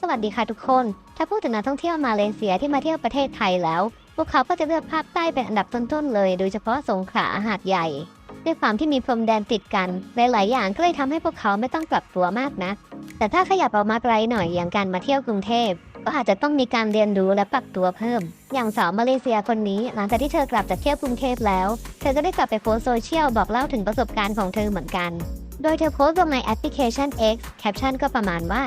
สวัสดีค่ะทุกคน ถ้าพูดถึงนักท่องเที่ยวมาเลเซียที่มาเที่ยวประเทศไทยแล้ว พวกเขาก็จะเลือกภาคใต้เป็นอันดับต้นๆเลย โดยเฉพาะสงขลาหาดใหญ่ ด้วยความที่มีพรมแดนติดกัน หลายๆ อย่างก็เลยทำให้พวกเขาไม่ต้องปรับตัวมากนะแต่ถ้าขยับออกมาไกลหน่อยอย่างการมาเที่ยวกรุงเทพก็อาจจะต้องมีการเรียนรู้และปรับตัวเพิ่ม อย่างสาวมาเลเซียคนนี้หลังจากที่เธอกลับจากเที่ยวกรุงเทพแล้ว เธอก็ได้กลับไปโพสโซเชียลบอกเล่าถึงประสบการณ์ของเธอเหมือนกัน โดยเธอโพสต์ลงในแอปพลิเคชัน X แคปชั่นก็ประมาณว่า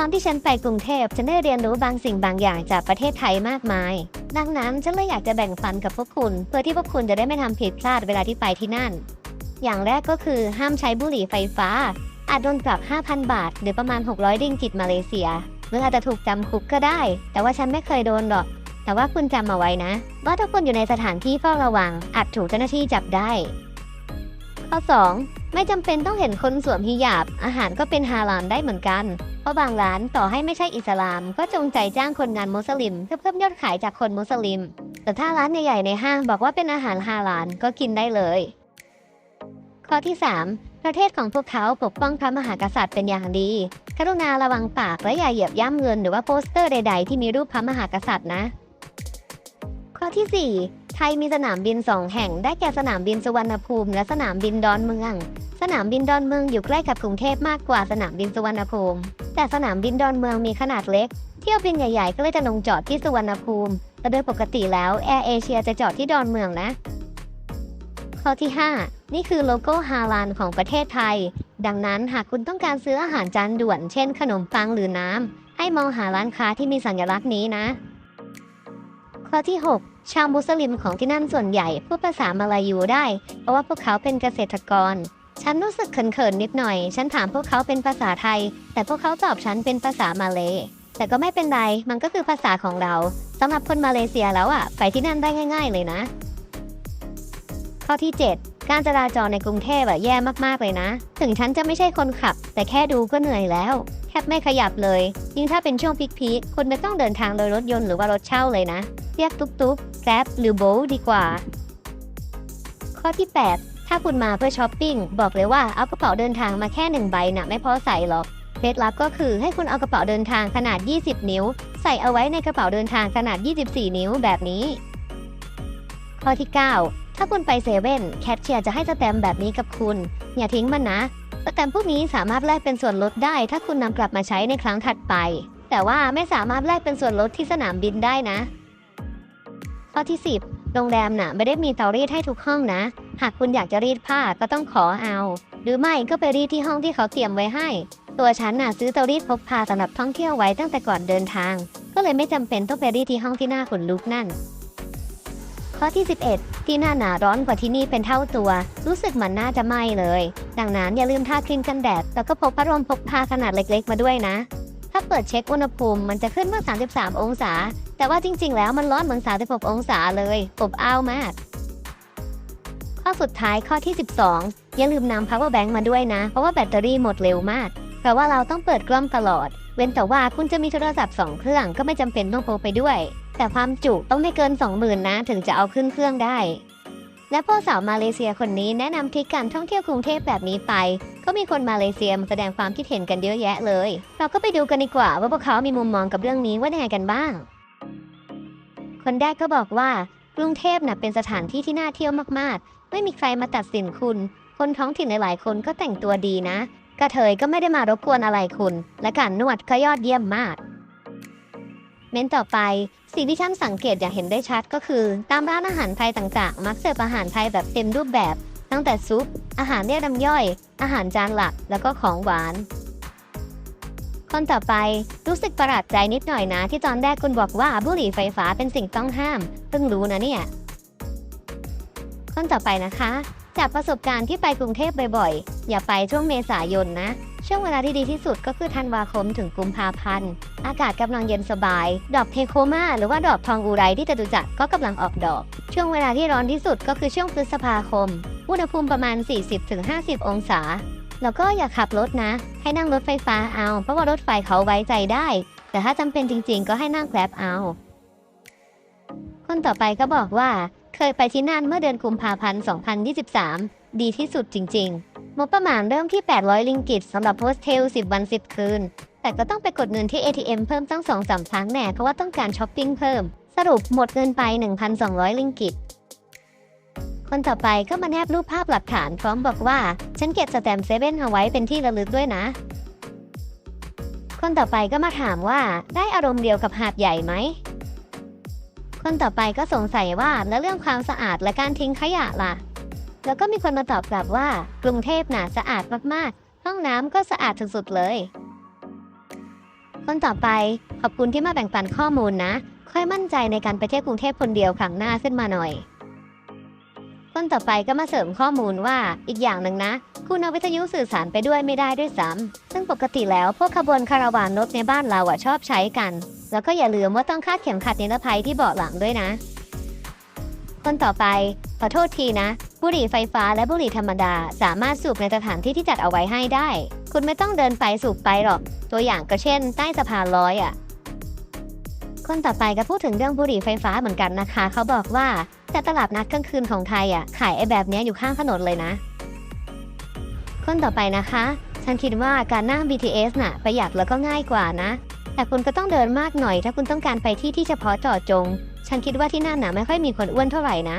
ตอนที่ฉันไปกรุงเทพฉันได้เรียนรู้บางสิ่งบางอย่างจากประเทศไทยมากมาย ดังนั้นฉันเลยอยากจะแบ่งปันกับพวกคุณ เพื่อที่พวกคุณจะได้ไม่ทำผิดพลาดเวลาที่ไปที่นั่น อย่างแรกก็คือห้ามใช้บุหรี่ไฟฟ้า อาจโดนปรับ 5,000 บาท หรือประมาณ 600 ดิงกิตมาเลเซียหรืออาจจะถูกจำคุกก็ได้ แต่ว่าฉันไม่เคยโดนหรอก แต่ว่าคุณจำเอาไว้นะ ว่าถ้าคุณอยู่ในสถานที่เฝ้าระวัง อาจถูกเจ้าหน้าที่จับได้ ข้อ 2 ไม่จำเป็นต้องเห็นคนสวมฮิญาบ อาหารก็เป็นฮาลาลได้เหมือนกัน เพราะบางร้านต่อให้ไม่ใช่อิสลาม ก็จงใจจ้างคนงานมุสลิม เพื่อเพิ่มยอดขายจากคนมุสลิม แต่ถ้าร้านใหญ่ๆในห้างบอกว่าเป็นอาหารฮาลาลก็กินได้เลย ข้อที่ 3 ประเทศของพวกเขาปกป้องพระมหากษัตริย์เป็นอย่างดี กรุณาระวังปากและอย่าเหยียบย่ำเงินหรือว่าโปสเตอร์ใด ๆ ที่มีรูปพระมหากษัตริย์นะ ข้อที่ 4 ทยมีสนามบิน2แห่ง ได้แก่สนามบินสุวรรณภูมิและสนามบินดอนเมือง สนามบินดอนเมืองอยู่ใกล้กับกรุงเทพมากกว่าสนามบินสุวรรณภูมิ แต่สนามบินดอนเมืองมีขนาดเล็ก เที่ยวบินใหญ่ๆ ก็เลยจะลงจอดที่สุวรรณภูมิ แต่โดยปกติแล้วแอร์เอเชียจะจอดที่ดอนเมืองนะ ข้อที่ 5 นี่คือโลโก้ฮาลานของประเทศไทย ดังนั้นหากคุณต้องการซื้ออาหารจานด่วน เช่น ขนมปังหรือน้ำให้มองหาร้านค้าที่มีสัญลักษณ์นี้นะ ข้อที่ 6 ชาวมุสลิมของที่นั่นส่วนใหญ่พูดภาษามาลายูได้ เพราะว่าพวกเขาเป็นเกษตรกร ฉันรู้สึกเขินๆนิดหน่อย ฉันถามพวกเขาเป็นภาษาไทย แต่พวกเขาตอบฉันเป็นภาษามาเล แต่ก็ไม่เป็นไร มันก็คือภาษาของเราสำหรับคนมาเลเซียแล้วอะไปที่นั่นได้ง่าย ๆ เลยนะ ข้อที่ 7 การจราจรในกรุงเทพอะแย่มากๆเลยนะ ถึงฉันจะไม่ใช่คนขับ แต่แค่ดูก็เหนื่อยแล้ว แทบไม่ขยับเลย ยิ่งถ้าเป็นช่วงพีคๆคุณไม่ต้องเดินทางโดยรถยนต์หรือว่ารถเช่าเลยนะ เรียกตุ๊กๆแกร็บหรือโบลดีกว่า ข้อที่ 8 ถ้าคุณมาเพื่อช้อปปิ้งบอกเลยว่าเอากระเป๋าเดินทางมาแค่หนึ่งใบน่ะไม่พอใส่หรอกเคล็ดลับก็คือให้คุณเอากระเป๋าเดินทางขนาด 20 นิ้ว ใส่เอาไว้ในกระเป๋าเดินทางขนาด 24 นิ้วแบบนี้ ข้อที่ 9 ถ้าคุณไปเซเว่นแคชเชียร์จะให้สแตมแบบนี้กับคุณ อย่าทิ้งมันนะ สแตมพวกนี้สามารถแลกเป็นส่วนลดได้ ถ้าคุณนำกลับมาใช้ในครั้งถัดไป แต่ว่าไม่สามารถแลกเป็นส่วนลดที่สนามบินได้นะ ข้อที่ 10 โรงแรมน่ะไม่ได้มีเตารีดให้ทุกห้องนะ หากคุณอยากจะรีดผ้าก็ต้องขอเอา หรือไม่ก็ไปรีดที่ห้องที่เขาเตรียมไว้ให้ ตัวฉันน่ะซื้อเตารีดพกพาสำหรับท่องเที่ยวไว้ตั้งแต่ก่อนเดินทาง ก็เลยไม่จำเป็นต้องไปรีดที่ห้องที่หน้าขนลุกนั่น ข้อที่ 11 ที่หน้าหนาร้อนกว่าที่นี่เป็นเท่าตัว รู้สึกเหมันน่าจะไหม้เลย ดังนั้นอย่าลืมทาครีมกันแดด แล้วก็พกพัดลมพกพาขนาดเล็กๆ มาด้วยนะ ถ้าเปิดเช็คอุณหภูมิมันจะขึ้นว่า33 องศา แต่ว่าจริง ๆ แล้วมันร้อนเหมือน 36 องศาเลยอบอ้าวมาก ข้อสุดท้ายข้อที่ 12 อย่าลืมนำ power bank มาด้วยนะ เพราะว่าแบตเตอรี่หมดเร็วมากแปลว่าเราต้องเปิดกล้องตลอด เว้นแต่ว่าคุณจะมีโทรศัพท์2เครื่องก็ไม่จำเป็นต้องพกไปด้วย แต่ความจุต้องไม่เกิน 20,000 นะ ถึงจะเอาขึ้นเครื่องได้ และพ่อสาวมาเลเซียคนนี้แนะนำทริคการท่องเที่ยวกรุงเทพแบบนี้ไป ก็มีคนมาเลเซียมาแสดงความคิดเห็นกันเยอะแยะเลย เราก็ไปดูกันดีกว่าว่าพวกเขามีมุมมองกับเรื่องนี้ว่ายังไงกันบ้าง คนแรกก็บอกว่ากรุงเทพน่ะเป็นสถานที่ที่น่าเที่ยวมากๆ ไม่มีใครมาตัดสินคุณ คนท้องถิ่นหลายๆคนก็แต่งตัวดีนะ กระเทยก็ไม่ได้มารบกวนอะไรคุณ และการนวดก็ยอดเยี่ยมมาก เม้นต่อไปสิ่งที่ฉันสังเกตอย่างเห็นได้ชัดก็คือ ตามร้านอาหารไทยต่างๆ มักเสิร์ฟอาหารไทยแบบเต็มรูปแบบ ตั้งแต่ซุป อาหารเรียกน้ำย่อย อาหารจานหลัก แล้วก็ของหวาน คนต่อไปรู้สึกประหลาดใจนิดหน่อยนะ ที่ตอนแรกคุณบอกว่าบุหรี่ไฟฟ้าเป็นสิ่งต้องห้ามเพิ่งรู้นะเนี่ย คนต่อไปนะคะ จากประสบการณ์ที่ไปกรุงเทพบ่อยๆอย่าไปช่วงเมษายนนะช่วงเวลาที่ดีที่สุดก็คือธันวาคมถึงกุมภาพันธ์ อากาศกำลังเย็นสบาย ดอกเทโคมาหรือว่าดอกทองอุไรที่จตุจักรก็กำลังออกดอก ช่วงเวลาที่ร้อนที่สุดก็คือช่วงพฤษภาคม อุณหภูมิประมาณ 40-50 องศา แล้วก็อย่าขับรถนะ ให้นั่งรถไฟฟ้าเอา เพราะว่ารถไฟเขาไว้ใจได้ แต่ถ้าจำเป็นจริง ๆ ก็ให้นั่งแกร็บเอา คนต่อไปก็บอกว่า เคยไปที่นั่นเมื่อเดือนกุมภาพันธ์ 2023 ดีที่สุดจริง ๆ งบประมาณเริ่มที่ 800 ลิงกิตสำหรับโฮสเทล 10 วัน 10 คืน แต่ก็ต้องไปกดเงินที่ ATM เพิ่มตั้งสองสามครั้งแน่เพราะว่าต้องการช้อปปิ้งเพิ่ม สรุปหมดเงินไป 1,200 ลิงกิต คนต่อไปก็มาแนบรูปภาพหลักฐานพร้อมบอกว่า ฉันเก็บสแตมป์เซเว่นเอาไว้เป็นที่ระลึกด้วยนะ คนต่อไปก็มาถามว่าได้อารมณ์เดียวกับหาดใหญ่ไหม คนต่อไปก็สงสัยว่าแล้วเรื่องความสะอาดและการทิ้งขยะล่ะ แล้วก็มีคนมาตอบกลับว่า กรุงเทพน่ะสะอาดมากๆ ห้องน้ำก็สะอาดสุดๆเลย คนต่อไปขอบคุณที่มาแบ่งปันข้อมูลนะ ค่อยมั่นใจในการไปเที่ยวกรุงเทพคนเดียวครั้งหน้าขึ้นมาหน่อย คนต่อไปก็มาเสริมข้อมูลว่าอีกอย่างหนึ่งนะ คุณเอาวิทยุสื่อสารไปด้วยไม่ได้ด้วยซ้ำซึ่งปกติแล้วพวกขบวนคาราวานรถในบ้านเราอะชอบใช้กัน แล้วก็อย่าลืมว่าต้องคาดเข็มขัดนิรภัยที่เบาะหลังด้วยนะ คนต่อไปขอโทษทีนะ บุหรี่ไฟฟ้าและบุหรี่ธรรมดา สามารถสูบในสถานที่ที่จัดเอาไว้ให้ได้ คุณไม่ต้องเดินไปสูบไปหรอก ตัวอย่างก็เช่น ใต้สะพานลอยอะ คนต่อไปก็พูดถึงเรื่องบุหรี่ไฟฟ้าเหมือนกันนะคะ เขาบอกว่าแต่ตลาดนัดกลางคืนของไทยอะ ขายไอ้แบบนี้อยู่ข้างถนนเลยนะ คนต่อไปนะคะ ฉันคิดว่าการนั่ง BTS น่ะประหยัดแล้วก็ง่ายกว่านะ แต่คุณก็ต้องเดินมากหน่อย ถ้าคุณต้องการไปที่ที่เฉพาะเจาะจง ฉันคิดว่าที่นั่นน่ะไม่ค่อยมีคนอ้วนเท่าไหร่นะ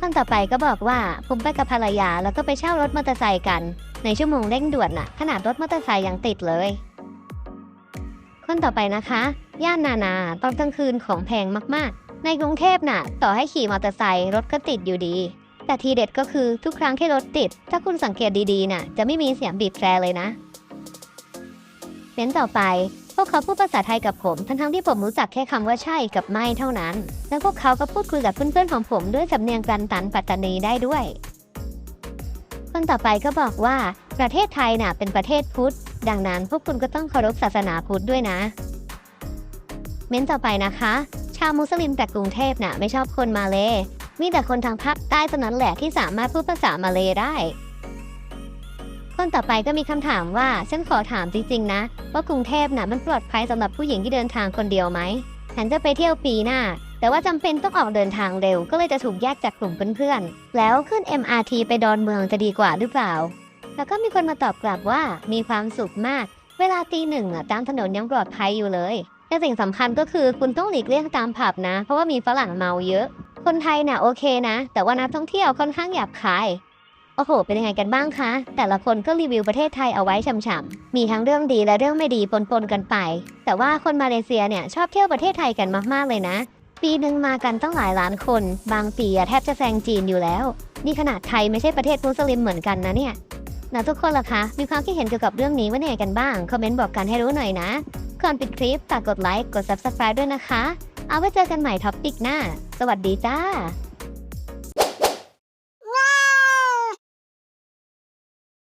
คนต่อไปก็บอกว่าผมไปกับภรรยาแล้วก็ไปเช่ารถมอเตอร์ไซค์กัน ในชั่วโมงเร่งด่วนน่ะ ขนาดรถมอเตอร์ไซค์ยังติดเลย คนต่อไปนะคะ ย่านนานาตอนกลางคืนของแพงมากๆ ในกรุงเทพน่ะ ต่อให้ขี่มอเตอร์ไซค์รถก็ติดอยู่ดี แต่ทีเด็ดก็คือทุกครั้งที่รถติด ถ้าคุณสังเกตดีๆน่ะ จะไม่มีเสียงบีบแตรเลยนะเม้นต่อไปพวกเขาพูดภาษาไทยกับผม ทั้งๆที่ผมรู้จักแค่คำว่าใช่กับไม่เท่านั้น แล้วพวกเขาก็พูดคุยกับเพื่อนๆของผมด้วยสำเนียงกันตันปัตตานีได้ด้วย คนต่อไปก็บอกว่า ประเทศไทยน่ะเป็นประเทศพุทธ ดังนั้นพวกคุณก็ต้องเคารพศาสนาพุทธด้วยนะ เม้นต่อไปนะคะ ชาวมุสลิมแต่กรุงเทพน่ะไม่ชอบคนมาเลยมีแต่คนทางภาคใต้เท่านั้นแหละที่สามารถพูดภาษามาเลยได้ คนต่อไปก็มีคำถามว่าฉันขอถามจริงๆนะ ว่ากรุงเทพน่ะมันปลอดภัยสำหรับผู้หญิงที่เดินทางคนเดียวไหมฉันจะไปเที่ยวปีหน้า แต่ว่าจำเป็นต้องออกเดินทางเร็ว ก็เลยจะถูกแยกจากกลุ่มเพื่อนๆ แล้วขึ้น MRT ไปดอนเมืองจะดีกว่าหรือเปล่า แล้วก็มีคนมาตอบกลับว่ามีความสุขมาก เวลาตีหนึ่งอะตามถนนยังปลอดภัยอยู่เลยแต่สิ่งสำคัญก็คือคุณต้องหลีกเลี่ยงตามผับนะ เพราะว่ามีฝรั่งเมาเยอะ คนไทยน่ะโอเคนะ แต่ว่านักท่องเที่ยวค่อนข้างหยาบคายโอ้โห เป็นยังไงกันบ้างคะ แต่ละคนก็รีวิวประเทศไทยเอาไว้ช่ำๆ มีทั้งเรื่องดีและเรื่องไม่ดีปนๆกันไป แต่ว่าคนมาเลเซียเนี่ยชอบเที่ยวประเทศไทยกันมากๆเลยนะ ปีหนึ่งมากันต้องหลายล้านคน บางปีแทบจะแซงจีนอยู่แล้ว นี่ขนาดไทยไม่ใช่ประเทศมุสลิมเหมือนกันนะเนี่ยนะทุกคนล่ะคะ มีความคิดเห็นเกี่ยวกับเรื่องนี้ว่าไงกันบ้าง คอมเมนต์บอกกันให้รู้หน่อยนะ ก่อนปิดคลิปฝากกดไลค์ กด subscribe ด้วยนะคะ เอาไว้เจอกันใหม่ท็อปปิกหน้า สวัสดีจ้า